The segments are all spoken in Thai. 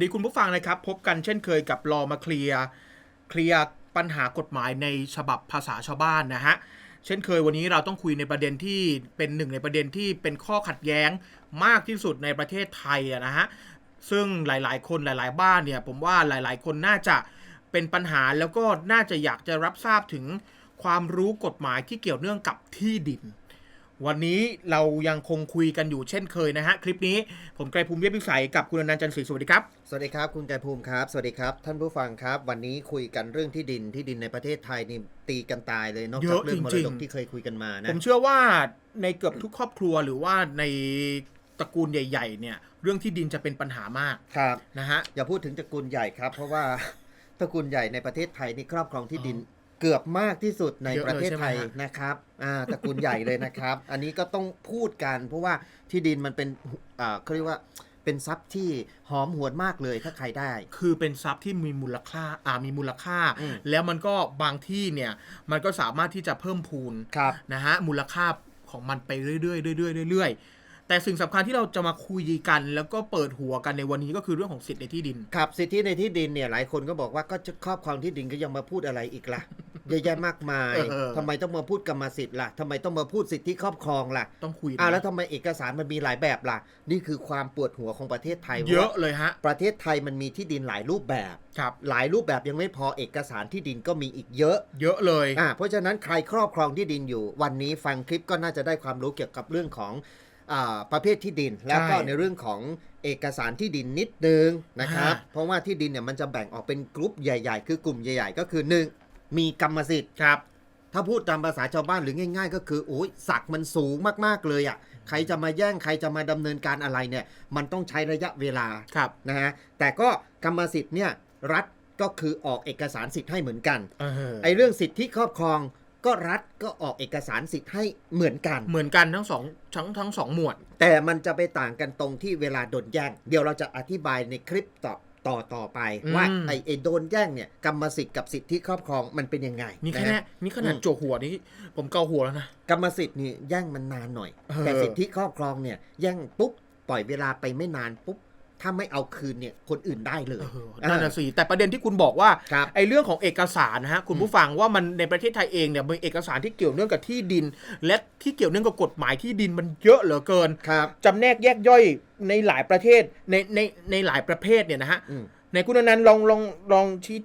ดีคุณผู้ฟังนะครับ พบกันเช่นเคยกับรอมาเคลียร์เคลียร์ปัญหากฎหมายในฉบับภาษาชาวบ้านนะฮะเช่นเคยวันนี้เราต้องคุยในประเด็นที่เป็นหนึ่งในประเด็นที่เป็นข้อขัดแย้งมากที่สุดในประเทศไทยอะนะฮะซึ่งหลาย ๆ คนหลาย ๆ บ้านเนี่ยผมว่าหลาย ๆ คนน่าจะเป็นปัญหาแล้วก็น่าจะอยากจะรับทราบถึงความรู้กฎหมายที่เกี่ยวเนื่องกับที่ดิน วันนี้เรายังคงคุยกันอยู่เช่นเคยนะฮะ คลิปนี้ผมไกรภูมิเวียบวิสัยกับคุณอนันต์จันทร์ศรีสวัสดีครับ สวัสดีครับ คุณไกรภูมิครับ สวัสดีครับ ท่านผู้ฟังครับ วันนี้คุยกันเรื่องที่ดินที่ดินในประเทศไทยนี่ตีกันตายเลยนอกเยจากอะเรื่องมรจริดงกๆที่เคยคุยกันมานะผมเชื่อว่าในเกือบทุกครอบครัวหรือว่าในตระกูลใหญ่ ๆ เนี่ย เรื่องที่ดินจะเป็นปัญหามากครับนะฮะอย่าพูดถึงตระกูลใหญ่ครับ เพราะว่าตระกูลใหญ่ในประเทศไทยนี่ครอบครองที่ดิน เกือบมากที่สุดในเยอะเลยประเทศไทยใช่ไหมฮะนะครับอ่าตระกูลใหญ่เลยนะครับ อันนี้ก็ต้องพูดกัน เพราะว่าที่ดินมันเป็นอ่าเขาเรียกว่าเป็นทรัพย์ที่หอมหวนมากเลยถ้าใครได้ คือเป็นทรัพย์ที่มีมูลค่าอ่ามีมูลค่าอืมแล้วมันก็บางที่เนี่ยมันก็สามารถที่จะเพิ่มพูนครับนะฮะมูลค่าของมันไปเรื่อยๆเรื่อยๆเรื่อยๆ แต่สิ่งสำคัญที่เราจะมาคุยกัน แล้วก็เปิดหัวกันในวันนี้ก็คือเรื่องของสิทธิ์ในที่ดิน ครับ สิทธิในที่ดินเนี่ยหลายคนก็บอกว่าก็จะครอบครองที่ดินก็ยังมาพูดอะไรอีกล่ะเยอะแยะมากมายเออทำไมต้องมาพูดกรรมสิทธิ์ล่ะทำไมต้องมาพูดสิทธิครอบครองล่ะ ต้องคุยอ้าวนะแล้วทำไมเอกสารมันมีหลายแบบล่ะ นี่คือความปวดหัวของประเทศไทย เยอะว่าเลยฮะ ประเทศไทยมันมีที่ดินหลายรูปแบบ ครับ หลายรูปแบบยังไม่พอเอกสารที่ดินก็มีอีกเยอะ เยอะเลย อ่า เพราะฉะนั้นใครครอบครองที่ดินอยู่ วันนี้ฟังคลิปก็น่าจะได้ความรู้เกี่ยวกับเรื่องของอา ประเภทที่ดิน แล้วก็ใช่ในเรื่องของเอกสารที่ดินนิดนึงนะครับอ่าเพราะว่าที่ดินเนี่ยมันจะแบ่งออกเป็นกลุ่มใหญ่ ๆ คือกลุ่มใหญ่ ๆ ก็คือ 1. มีกรรมสิทธิ์ครับ ถ้าพูดตามภาษาชาวบ้านหรือง่าย ๆ ก็คือโอ้ยศักดิ์มันสูงมากๆเลยอะ่ะใครจะมาแย่งใครจะมาดำเนินการอะไรเนี่ย มันต้องใช้ระยะเวลาครับนะฮะแต่ก็กรรมสิทธิ์เนี่ยรัฐก็คือออกเอกสารสิทธิ์ให้เหมือนกันเออไอ้เรื่องสิทธิครอบครอง ก็รัฐก็ออกเอกสารสิทธิ์ให้เหมือนกัน เหมือนกันทั้งสองทั้งทั้งสองหมวด แต่มันจะไปต่างกันตรงที่เวลาโดนแย่ง เดี๋ยวเราจะอธิบายในคลิปต่อต่อต่อไปอืมว่าไอ้ไอ้โดนแย่งเนี่ยกรรมสิทธิ์กับสิทธิครอบครองมันเป็นยังไงนี่แค่ะฮะนี่ขนาดอืมโจกหัวนี่ผมเกาหัวแล้วนะกรรมสิทธิ์นี่แย่งมันนานหน่อยเออแต่สิทธิครอบครองเนี่ยแย่งปุ๊บปล่อยเวลาไปไม่นานปุ๊บ ถ้าไม่เอาคืนเนี่ยคนอื่นได้เลยเออนั่นน่ะสิแต่ประเด็นที่คุณบอกว่าครับไอ้เรื่องของเอกสารนะฮะคุณผู้ฟังว่ามันในประเทศไทยเองเนี่ยมีเอกสารที่เกี่ยวเนื่องกับที่ดิน และที่เกี่ยวเนื่องกับกฎหมายที่ดินมันเยอะเหลือเกินครับจำแนกแยกย่อยในหลายประเทศในในในหลายประเภทเนี่ยนะฮะอืมในคุณอนันต์ลองลองลองชี้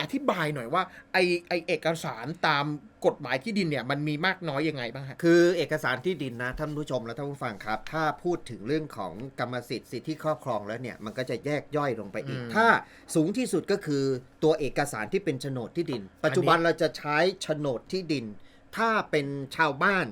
อธิบายหน่อยว่าไอไอเอกสารตามกฎหมายที่ดินเนี่ยมันมีมากน้อยยังไงบ้างฮะคือเอกสารที่ดินนะท่านผู้ชมและท่านผู้ฟังครับ ถ้าพูดถึงเรื่องของกรรมสิทธิ์สิทธิครอบครองแล้วเนี่ยมันก็จะแยกย่อยลงไปอีกอืมถ้าสูงที่สุดก็คือตัวเอกสารที่เป็นโฉนดที่ดิน ปัจจุบันเราจะใช้โฉนดที่ดิน ถ้าเป็นชาวบ้าน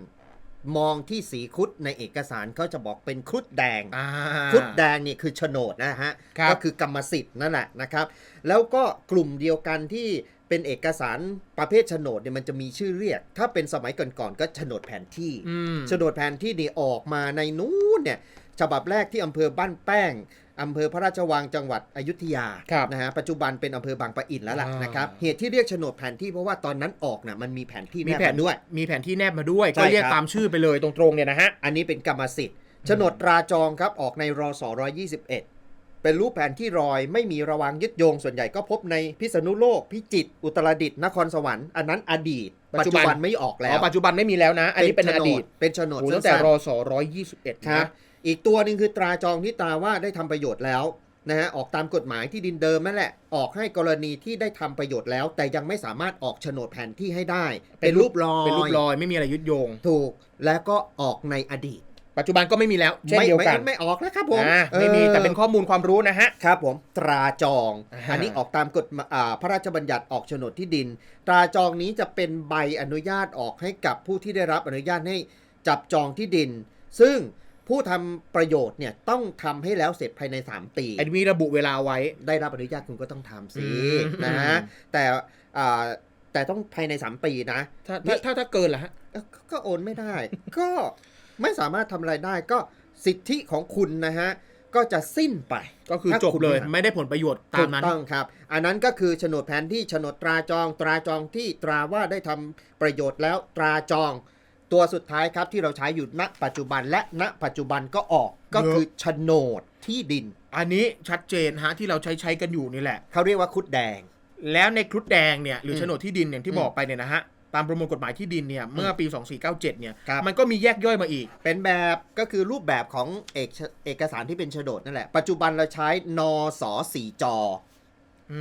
มองที่สีครุฑในเอกสารเขาจะบอกเป็นครุฑแดงอ่าครุฑแดงนี่คือโฉนดนะฮะครับก็คือกรรมสิทธิ์นั่นแหละนะครับ แล้วก็กลุ่มเดียวกันที่เป็นเอกสารประเภทโฉนดเนี่ยมันจะมีชื่อเรียก ถ้าเป็นสมัยก่อนๆก็โฉนดแผนที่อืมโฉนดแผนที่นี่ออกมาในนู้นเนี่ยฉบับแรกที่อำเภอบ้านแป้ง อำเภอพระราชวังจังหวัดอยุธยาครับนะฮะปัจจุบันเป็นอำเภอบางปะอินแล้วล่ะอ่าน นะครับเหตุที่เรียกโฉนดแผนที่เพราะว่าตอนนั้นออกน่ะมันมีแผนที่มีแนบแผนมาด้วย มีแผนที่แนบมาด้วย ใช่ก็เรียกครับ ตามชื่อไปเลยตรงๆเนี่ยนะฮะ อันนี้เป็นกรรมสิทธิ์โฉนดตราจองครับออกในรศ121 เป็นรูปแผนที่รอยไม่มีระวางยึดโยงส่วนใหญ่ก็พบในพิษณุโลก พิจิตรอุตรดิตถ์นครสวรรค์อันนั้นอดีต ปัปัจจจุจุบัน บันไม่ออกแล้อ๋อวปัจจุบันไม่มีแล้วนะ อันนี้เป็นอดีตเป็นโฉนดโอ้สั้ตั้งแต่นรๆอสอร้อยยี่สิบเอ็ดครับนะ อีกตัวหนึ่งคือตราจองที่ตราว่าได้ทำประโยชน์แล้วนะฮะออกตามกฎหมายที่ดินเดิมนั่นแหละ ออกให้กรณีที่ได้ทำประโยชน์แล้ว แต่ยังไม่สามารถออกโฉนดแผนที่ให้ได้ เป็นรูปรอยเป็นรูปรอยไม่มีอะไรยึดโยง ถูกแล้วก็ออกในอดีต ปัจจุบันก็ไม่มีแล้วเช่นไม่เดียวไม่กันไม่ออกแล้วครับผมอ่าไม่มีออแต่เป็นข้อมูลความรู้นะฮะครับผมตราจองอ่าอันนี้ออกตามกฎอ่าพระราชบัญญัติออกโฉนดที่ดิน ตราจองนี้จะเป็นใบอนุญาตออกให้กับผู้ที่ได้รับอนุญาตให้จับจองที่ดิน ซึ่ง ผู้ทำประโยชน์เนี่ยต้องทำให้แล้วเสร็จภายใน 3 ปีไอ้มีระบุเวลาไว้ ได้รับอนุญาตคุณก็ต้องทำสิอืมนะฮะแต่อ่าแต่ต้องภายใน 3 ปีนะ ถ้านี่ถ้าถ้าถ้าเกินล่ะฮะเอ้าก็โอนไม่ได้ ก็ไม่สามารถทำอะไรได้ก็สิทธิของคุณนะฮะ ก็จะสิ้นไปก็คือถ้าจบคุณเลยไม่ทำไม่ได้ผลประโยชน์ตาถูมกนั้นต้องครับ อันนั้นก็คือโฉนดแผนที่โฉนดตราจองตราจองที่ตราว่าได้ทำประโยชน์แล้วตราจอง ตัวสุดท้ายครับที่เราใช้อยู่ณปัจจุบันและณปัจจุบันก็ออกก็คือโฉนดที่ดิน อันนี้ชัดเจนฮะที่เราใช้ใช้กันอยู่นี่แหละ เขาเรียกว่าคุดแดง แล้วในครุฑแดงเนี่ยหรือมโฉนดที่ดินอย่างที่อืมบอกไปเนี่ยนะฮะตามประมวลกฎหมายที่ดินเนี่ยเมื่อปี 2497 เนี่ยครับมันก็มีแยกย่อยมาอีก เป็นแบบก็คือรูปแบบของเอกเอกสารที่เป็นโฉนดนั่นแหละ ปัจจุบันเราใช้นสสี่จอ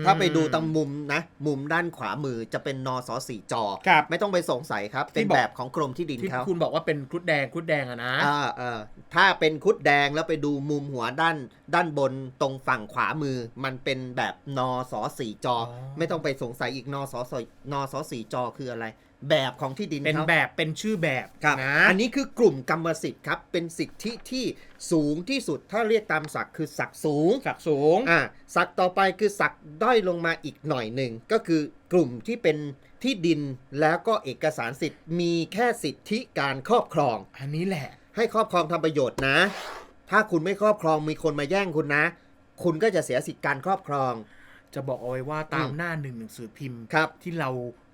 ถ้าไปดูตรงมุมนะ มุมด้านขวามือจะเป็นนสสี่จอ ครับไม่ต้องไปสงสัยครับที่เป็นบอกแบบของกรมที่ดินที่เขาคุณบอกว่าเป็นครุฑแดงครุฑแดงอะนะอ่าเออถ้าเป็นคุดแดงแล้วไปดูมุมหัวด้าน ด้านบนตรงฝั่งขวามือ มันเป็นแบบนสสี่จออ๋อไม่ต้องไปสงสัยอีกนสสนสสี่จอคืออะไร แบบของที่ดินเป็นเขา แบบเป็นชื่อแบบครับนะ อันนี้คือกลุ่มกรรมสิทธิ์ครับ เป็นสิทธิที่สูงที่สุด ถ้าเรียกตามศักดิ์คือศักดิ์สูงศักดิ์สูง อ่าศักดิ์ต่อไปคือศักดิ์ด้อยลงมาอีกหน่อยหนึ่ง ก็คือกลุ่มที่เป็นที่ดินแล้วก็เอกสารสิทธิ์มีแค่สิทธิการครอบครอง อันนี้แหละ ให้ครอบครองทำประโยชน์นะ ถ้าคุณไม่ครอบครองมีคนมาแย่งคุณนะ คุณก็จะเสียสิทธิการครอบครอง จะบอกเอาไว้ว่าตามอืมหน้าหนึ่งหนังสือพิมพ์ครับที่เรา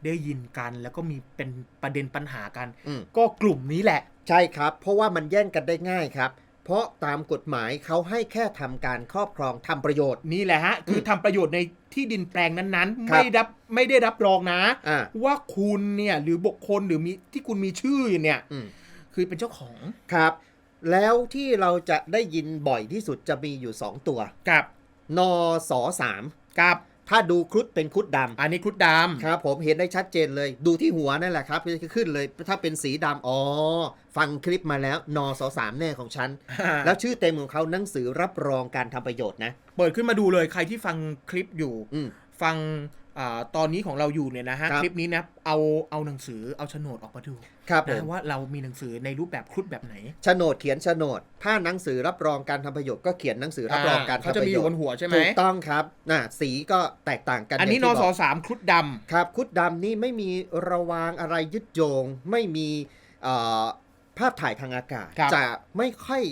ได้ยินกัน แล้วก็มีเป็นประเด็นปัญหากัน อืม ก็กลุ่มนี้แหละ ใช่ครับ เพราะว่ามันแย่งกันได้ง่ายครับ เพราะตามกฎหมายเขาให้แค่ทำการครอบครองทำประโยชน์ นี่แหละฮะ คือทำประโยชน์ในที่ดินแปลงนั้นๆ ครับ ไม่รับไม่ได้รับรองนะ อ่าว่าคุณเนี่ยหรือบุคคลหรือมีที่คุณมีชื่ออยู่เนี่ย อืม คือเป็นเจ้าของครับ แล้วที่เราจะได้ยินบ่อยที่สุดจะมีอยู่ 2 ตัว กับนสสาม กับถ้าดูครุฑเป็นครุฑดอันนี้ครุฑดำครับผมเห็นได้ชัดเจนเลย ดูที่หัวนั่นแหละครับจะขึ้นเลยถ้าเป็นสีดำอ๋อ ฟังคลิปมาแล้วนสสามแน่ของฉันำแล้วชื่อเต็มของเขาหนังสือรับรองการทำประโยชน์นะ เปิดขึ้นมาดูเลยใครที่ฟังคลิปอยู่อืมฟังอา ตอนนี้ของเราอยู่เนี่ยนะฮะครับคลิปนี้นะเอาเอาหนังสือเอาโฉนดออกมาดูครับผนะมว่าเรามีหนังสือในรูปแบบครุฑแบบไหนโฉนดเขียนโฉนด ถ้าหนังสือรับรองการทำประโยชน์ก็เขียนหนังสือรับรองการเขาทำจะประมีอโยยู่ชบน์นหัวใช่ไหมถูกต้องครับน่ะสีก็แตกต่างกัน อันนี้ย่านที่สบอกสามครุฑดครับคุดดำนี่ไม่มีระวางอะไรยึดโยง ไม่มีเอ่อภาพถ่ายทางอากาศครับจะไม่ค่อย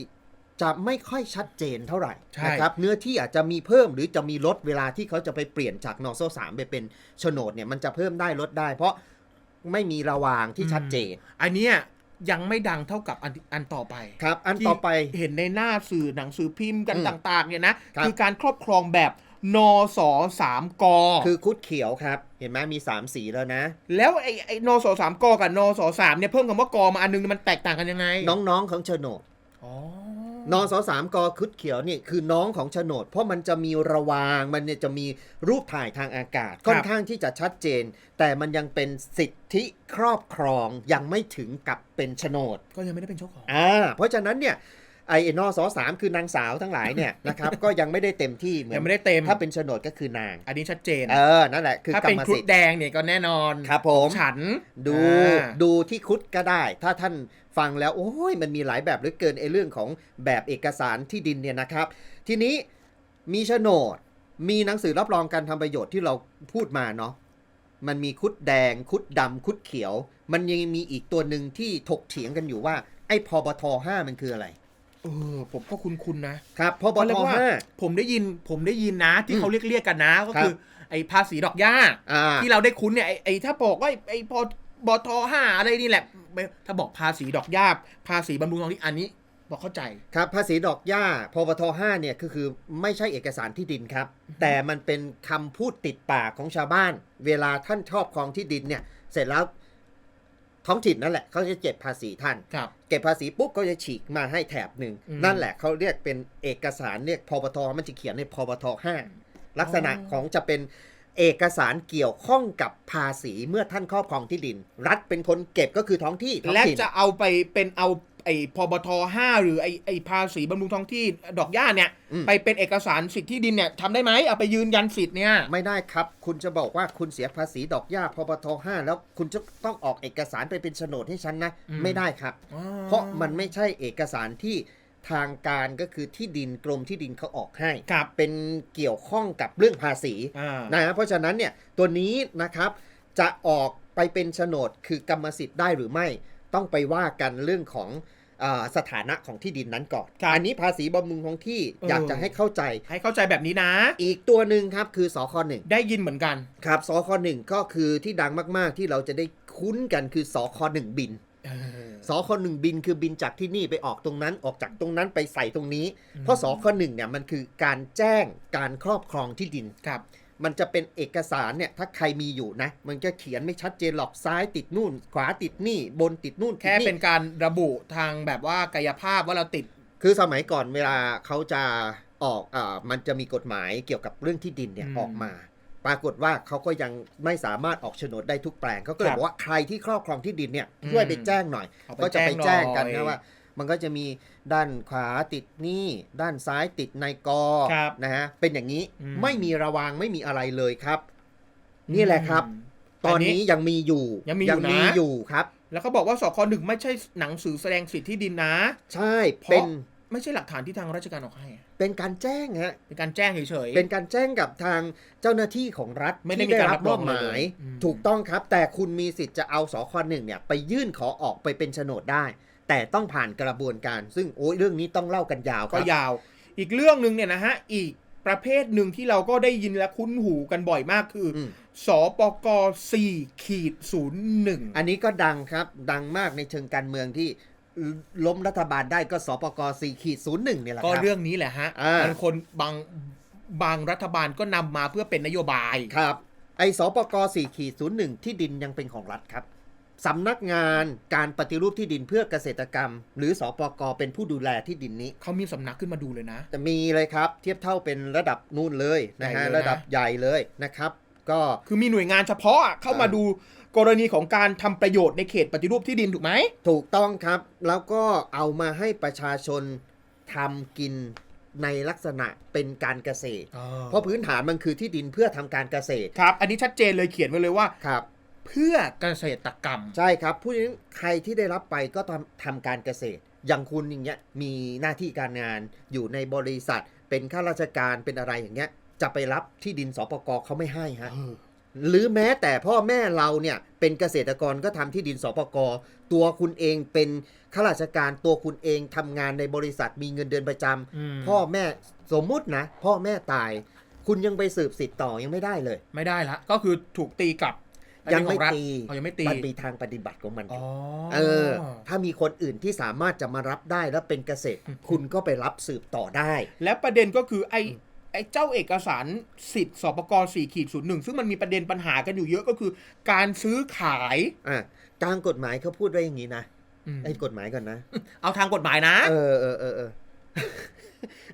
จะไม่ค่อยชัดเจนเท่าไหร่ใช่นะครับเนื้อที่อาจจะมีเพิ่มหรือจะมีลดเวลาที่เขาจะไปเปลี่ยนจากนอโซสามไปเป็นโฉนดเนี่ยมันจะเพิ่มได้ลดได้ เพราะไม่มีระวางที่ชัดเจนำอันเนี้ยยังไม่ดังเท่ากับอันอันต่อไปครับ อันต่อไปที่เห็นในหน้าสื่อหนังสือพิมพ์กันอืมต่าง ๆ เนี่ยนะครับคือการครอบครองแบบนสสามกคือคุดเขียวครับ เห็นไหมมีสามสีแล้วนะ แล้วไอ้ไอ้นสสามกกับนสสามเนี่ยเพิ่มคำว่ากมาอันนึงมันแตกต่างกันยังไง น้องๆของโฉนดอ๋อ นสสามกคุดเขียวนี่คือน้องของโฉนด เพราะมันจะมีระวางมันเนี่ยจะมีรูปถ่ายทางอากาศค่อนข้างที่จะชัดเจน แต่มันยังเป็นสิทธิครอบครองยังไม่ถึงกับเป็นโฉนดก็ยังไม่ได้เป็นเจ้าของอ่าเพราะฉะนั้นเนี่ยไอ้นสสามคือนางสาวทั้งหลายเนี่ยนะครับ ก็ยังไม่ได้เต็มที่เหมือยังนไม่ได้เต็มถ้าเป็นโฉนดก็คือนาง อันนี้ชัดเจน เออ นั่นแหละ คือกถ้ารเป็นรมครุสิฑทธิ์แดงเนี่ยก็แน่นอน ครับผม ฉัน ดูอ่าดูที่คุดก็ได้ ถ้าท่าน ฟังแล้วโอ้ยมันมีหลายแบบเหลือเกินไอ้เรื่องของแบบเอกสารที่ดินเนี่ยนะครับ ทีนี้มีโฉนด มีหนังสือรับรองการทำประโยชน์ที่เราพูดมาเนาะมันมีคุดแดง คุดดำคุดเขียว มันยังมีอีกตัวหนึ่งที่ถกเถียงกันอยู่ว่า ไอ้พบทห้ามันคืออะไรเออผมก็คุ้นๆนะครับพบเขาเรีทยกว่าห้าผมได้ยินผมได้ยินนะที่อืมเขาเรียกเรียกๆกันนะ ก็ครับคือ ไอ้ภาษีดอกหญ้าอ่าที่เราได้คุ้นเนี่ยไอ้ไอ้ถ้าบอกว่าไอ้ไอ้พอ บทห้าอะไรนี่แหละไม่ถ้าบอกภาษีดอกหญ้าภาษีบำรุงทองที่อันนี้บอกเข้าใจครับภาษีดอกหญ้าพบทห้าเนี่ยก็คือไม่ใช่เอกสารที่ดินครับ แต่มันเป็นคำพูดติดปากของชาวบ้าน เวลาท่านชอบครองที่ดินเนี่ย เสร็จแล้วท้องถิ่นนั่นแหละเขาจะเก็บภาษีท่านครับเก็บภาษีปุ๊บก็จะฉีกมาให้แถบหนึ่งอืมนั่นแหละเขาเรียกเป็นเอกสารเรียกพบทมันจะเขียนในพบทห้าลักษณะอ๋อของจะเป็น เอกสารเกี่ยวข้องกับภาษีเมื่อท่านครอบครองที่ดิน รัฐเป็นคนเก็บก็คือท้องที่ท้องและถิ่นจะเอาไปเป็นเอาไอ้พบทห้าหรือไอ้ไอ้ภาษีบำรุงท้องที่ดอกหญ้าเนี่ยอืมไปเป็นเอกสารสิทธิที่ดินเนี่ยทำได้ไหมเอาไปยืนยันสิทธิ์เนี่ย ไม่ได้ครับ คุณจะบอกว่าคุณเสียภาษีดอกหญ้าพบทห้าแล้วคุณจะต้องออกเอกสารไปเป็นโฉนดให้ฉันนะอืมไม่ได้ครับ เพราะมันไม่ใช่เอกสารที่ ทางการก็คือที่ดินกรมที่ดินเขาออกให้ครับเป็นเกี่ยวข้องกับเรื่องภาษีอ่านะฮะเพราะฉะนั้นเนี่ยตัวนี้นะครับจะออกไปเป็นโฉนดคือกรรมสิทธิ์ได้หรือไม่ต้องไปว่ากันเรื่องของอาสถานะของที่ดินนั้นก่อนครับอันนี้ภาษีบำรุงท้องที่เออออยากจะให้เข้าใจ ให้เข้าใจแบบนี้นะ อีกตัวหนึ่งครับคือสคหนึ่งได้ยินเหมือนกัน ครับสคหนึ่งก็คือที่ดังมาก ๆ ที่เราจะได้คุ้นกันคือสคหนึ่งบินเออ สคหนึ่งบินคือบินจากที่นี่ไปออกตรงนั้นออกจากตรงนั้นไปใส่ตรงนี้อืมเพราะสคหนึ่งเนี่ยมันคือการแจ้งการครอบครองที่ดินครับ มันจะเป็นเอกสารเนี่ยถ้าใครมีอยู่นะ มันจะเขียนไม่ชัดเจนหรอกซ้ายติดนู่น ขวาติดนี่บนติดนู่นติดแค่นี่เป็นการระบุทางแบบว่ากายภาพว่าเราติด คือสมัยก่อนเวลาเขาจะออกอ่ามันจะมีกฎหมายเกี่ยวกับเรื่องที่ดินเนี่ยอืมออกมา ปรากฏว่าเขาก็ยังไม่สามารถออกโฉนดได้ทุกแปลงเขาก็เลยครับบอกว่าใครที่ครอบครองที่ดินเนี่ยอืมช่วยไปแจ้งหน่อยเอาไปก็จะไปแจ้งกันแจ้งหน่นะอยว่ามันก็จะมีด้านขวาติดนี่ ด้านซ้ายติดในกอครับนะฮะเป็นอย่างนี้อืมไม่มีระวางไม่มีอะไรเลยครับ นี่แหละครับอืมตอนนี้ยังมีอยู่ยังมีอยู่นะอยู่ครับ แล้วเขาบอกว่าสคหนึ่งไม่ใช่หนังสือแสดงสิทธิที่ดินนะ ใช่เพราะเป็น ไม่ใช่หลักฐานที่ทางราชการออกให้ เป็นการแจ้งฮะเป็นการแจ้งเฉยๆ เป็นการแจ้งกับทางเจ้าหน้าที่ของรัฐไม่ได้ที่มีการรับรมอองบหเลยมายอืมถูกต้องครับ แต่คุณมีสิทธิ์จะเอาสคหนึ่งเนี่ยไปยื่นขอออกไปเป็นโฉนดได้ แต่ต้องผ่านกระบวนการ ซึ่งโอ้ยเรื่องนี้ต้องเล่ากันยาวคก็รับยาว อีกเรื่องหนึ่งเนี่ยนะฮะอีกประเภทหนึ่งที่เราก็ได้ยินและคุ้นหูกันบ่อยมากคืออมสปก4ขีด01อันนี้ก็ดังครับดังมากในเชิงการเมืองที่ ล้มรัฐบาลได้ก็สปก4ขีด01เนี่ยแหละคก็รับ เรื่องนี้แหละฮะอ่าบางคนบางบางรัฐบาลก็นำมาเพื่อเป็นนโยบาย ครับ ไอสปก4ขีด01ที่ดินยังเป็นของรัฐครับสำนักงานการปฏิรูปที่ดินเพื่อเกษตรกรรม หรือสปกเป็นผู้ดูแลที่ดินนี้ เขามีสำนักขึ้นมาดูเลยนะแต่มีเลยครับ เทียบเท่าเป็นระดับนู่นเลยนะใหญ่ฮะเลยนะ ระดับใหญ่เลยนะครับ ก็ คือมีหน่วยงานเฉพาะอะเข้ามาอ่า ดู กรณีของการทำประโยชน์ในเขตปฏิรูปที่ดินถูกไหม ถูกต้องครับ แล้วก็เอามาให้ประชาชนทำกินในลักษณะเป็นการเกษตร เพราะพื้นฐานมันคือที่ดินเพื่อทำการเกษตร ครับ อันนี้ชัดเจนเลยเขียนไว้เลยว่าครับเพื่อเกษตรกรรม ใช่ครับผู้นี้ใครที่ได้รับไปก็ทำทำการเกษตร อย่างคุณอย่างเงี้ยมีหน้าที่การงานอยู่ในบริษัท เป็นข้าราชการเป็นอะไรอย่างเงี้ย จะไปรับที่ดินสปกเขาไม่ให้ฮะ หรือแม้แต่พ่อแม่เราเนี่ยเป็นเกษตรกรก็ทำที่ดินสปกตัวคุณเองเป็นข้าราชการตัวคุณเองทำงานในบริษัทมีเงินเดือนประจำอืมพ่อแม่สมมุตินะ พ่อแม่ตาย คุณยังไปสืบสิทธิ์ต่อยังไม่ได้เลย ไม่ได้ละก็คือถูกตีกลับยังไม่อันนี้ของรัฐตีอ๋อยังไม่ตีมันมีทางปฏิบัติของมันออ๋อยู่เออ ถ้ามีคนอื่นที่สามารถจะมารับได้แล้วเป็นเกษตรอืมคุณก็ไปรับสืบต่อได้ และประเด็นก็คือไอ้ไอ้เจ้าเอกสารสิทธิ์สปก4ขีดศูนย์หนึ่งซึ่งมันมีประเด็นปัญหากันอยู่เยอะก็คือ การซื้อขายอะตามกฎหมายเขาพูดไว้อย่างนี้นะอืมไอ้กฎหมายก่อนนะ เอาทางกฎหมายนะ เออเออเออเออ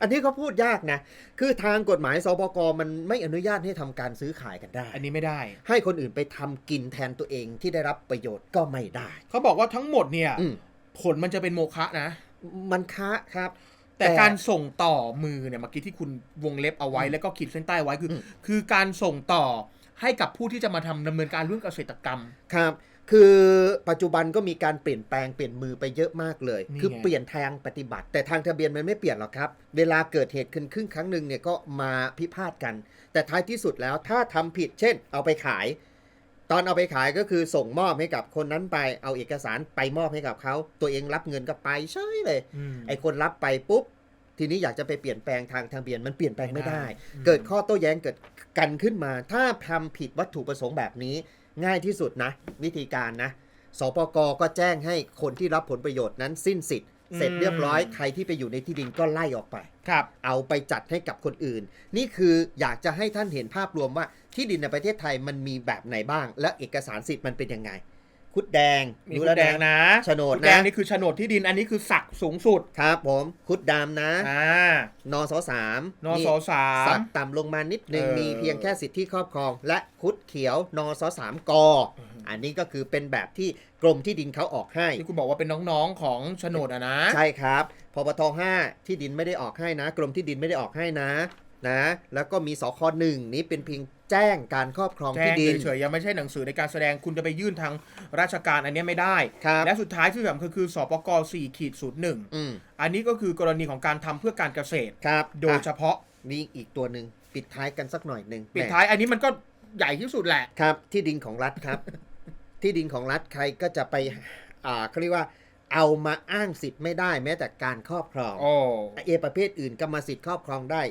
อันนี้เขาพูดยากนะ คือทางกฎหมายสปกมันไม่อนุญาตให้ทำการซื้อขายกันได้ อันนี้ไม่ได้ ให้คนอื่นไปทำกินแทนตัวเองที่ได้รับประโยชน์ก็ไม่ได้ เขาบอกว่าทั้งหมดเนี่ยอืมผลมันจะเป็นโมฆะนะ มันค้าครับ แต่แต่การส่งต่อมือเนี่ยเมื่อกี้ที่คุณวงเล็บเอาไว้อืมแล้วก็ขีดเส้นใต้ไว้คืออมคือการส่งต่อให้กับผู้ที่จะมาทำดำเนินการเรื่องเกษตรกรรมครับ คือปัจจุบันก็มีการเปลี่ยนแปลงเปลี่ยนมือไปเยอะมากเลยนี่คือไงเปลี่ยนทางปฏิบัติ แต่ทางทะเบียนมันไม่เปลี่ยนหรอกครับ เวลาเกิดเหตุขึ้นครึ่งครั้งหนึ่งเนี่ยก็มาพิพาทกัน แต่ท้ายที่สุดแล้วถ้าทำผิดเช่น เอาไปขาย ตอนเอาไปขายก็คือส่งมอบให้กับคนนั้นไปเอาเอกสารไปมอบให้กับเขาตัวเองรับเงินก็ไปเฉยเลยอืมไอ้คนรับไปปุ๊บ ทีนี้อยากจะไปเปลี่ยนแปลงทางทะเบียนมันเปลี่ยนแปลงไม่ได้อืมเกิดข้อโต้แย้งเกิดกันขึ้นมา ถ้าทำผิดวัตถุประสงค์แบบนี้ง่ายที่สุดนะ วิธีการนะสปกก็แจ้งให้คนที่รับผลประโยชน์นั้นสิ้นสิทธิ์ เสร็จเรียบร้อยใครที่ไปอยู่ในที่ดินก็ไล่ออกไป ครับ เอาไปจัดให้กับคนอื่น นี่คืออยากจะให้ท่านเห็นภาพรวมว่าที่ดินในประเทศไทยมันมีแบบไหนบ้าง และเอกสารสิทธิ์มันเป็นยังไง คุดแดงมีรู้คุแล้ดวแดงนะโฉนดคุดแดงนะนี่คือโฉนดที่ดิน อันนี้คือศักดิ์สูงสุด ครับผมคุดดำนะ อ่า นสสามนสสาสัมกต่ำลงมานิดนึงเออ มีเพียงแค่สิทธิครอบครอง และคุดเขียวนสสามก ออือฮึอันนี้ก็คือเป็นแบบที่กรมที่ดินเขาออกให้ ที่คุณบอกว่าเป็นน้องๆของโฉนดอะนะใช่ครับพปท5ที่ดินไม่ได้ออกให้นะ กรมที่ดินไม่ได้ออกให้นะนะแล้วก็มีสคหนึ่งนี้เป็นเพียงแจ้งการครอบครองแจ้ที่งดิน เฉยๆยังไม่ใช่หนังสือในการแสดงคุณจะไปยื่นทางราชการอันเนี้ยไม่ได้ ครับ และสุดท้ายที่สำคัญคือสปก4ขีดศูนย์หนึ่งอืมอันนี้ก็คือกรณีของการทำเพื่อการเกษตร ครับโดยเฉอะพาะมีอีกตัวหนึ่งปิดท้ายกันสักหน่อยหนึ่งปิดแหมท้ายอันนี้มันก็ใหญ่ที่สุดแหละ ครับที่ดินของรัฐครับ ที่ดินของรัฐใครก็จะไปอ่าเขาเรียกว่าเอามาอ้างสิทธิ์ไม่ได้แม้แต่การครอบครองโอ้เอประเภทอื่นกรรมสิทธิ์ครอบครองได้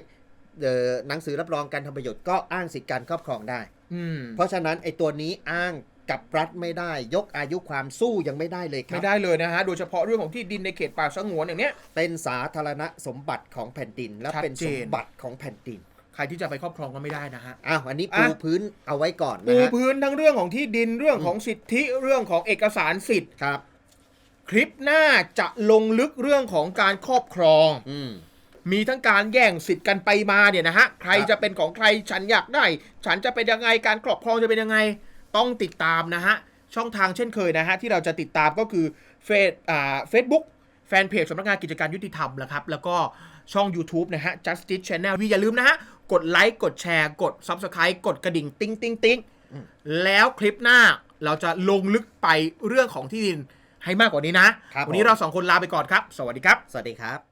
เอ่อหนังสือรับรองการทำประโยชน์ก็อ้างสิทธิการครอบครองได้ อืมเพราะฉะนั้นไอ้ตัวนี้อ้างกับรัฐไม่ได้ ยกอายุความสู้ยังไม่ได้เลยครัไม่ได้เลยนะฮะ โดยเฉพาะเรื่องของที่ดินในเขตป่าสงวนอย่างเนี้ย เป็นสาธารณสมบัติของแผ่นดิน และชัดเป็นเจสนมบัติของแผ่นดิน ใครที่จะไปครอบครองก็ไม่ได้นะฮะ อ้าวอันนี้อะปูพื้นเอาไว้ก่อนนะปูฮะ พื้นทั้งเรื่องของที่ดินเรื่องของสิทธิเรื่องของเอกสารสิทธิ์ ครับ คลิปหน้าจะลงลึกเรื่องของการครอบครอง อืม มีทั้งการแย่งสิทธิ์กันไปมาเนี่ยนะฮะ ใครครับ จะเป็นของใครฉันอยากได้ ฉันจะเป็นยังไงการครอบครองจะเป็นยังไง ต้องติดตามนะฮะ ช่องทางเช่นเคยนะฮะ ที่เราจะติดตามก็คือเฟซอ่าเฟซบุ๊กแฟนเพจสำนักงานกิจการยุติธรรมนะครับแล้วก็ช่อง YouTube นะฮะ Justice Channel พี่อย่าลืมนะฮะ กดไลค์กดแชร์ กด Subscribe กดกระดิ่งติ๊งติ๊งติ๊งแล้วคลิปหน้าเราจะลงลึกไปเรื่องของที่ดินให้มากกว่านี้นะ ครับวันนี้ผม เราสองคนลาไปก่อนครับ สวัสดีครับ สวัสดีครับ